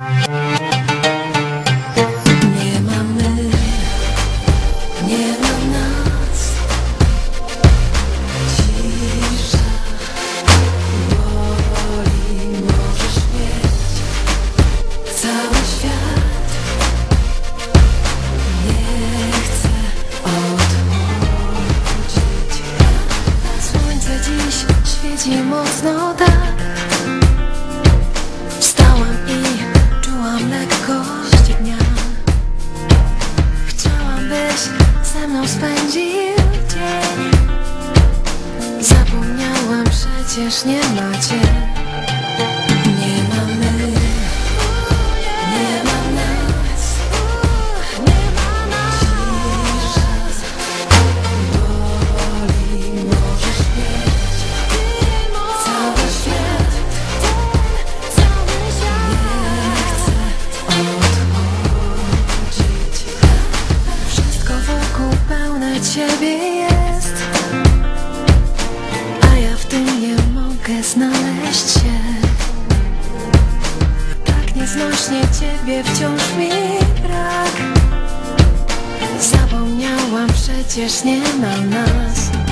Nie ma my, nie ma nas. Cisza powoli możesz mieć cały świat. Nie chcę odchodzić. Słońce dziś świeci mocno tak. Mną spędził dzień. Zapomniałam, przecież nie macie. Ciebie jest. A ja w tym nie mogę znaleźć się. Tak nieznośnie ciebie wciąż mi brak. Zapomniałam, przecież nie ma nas.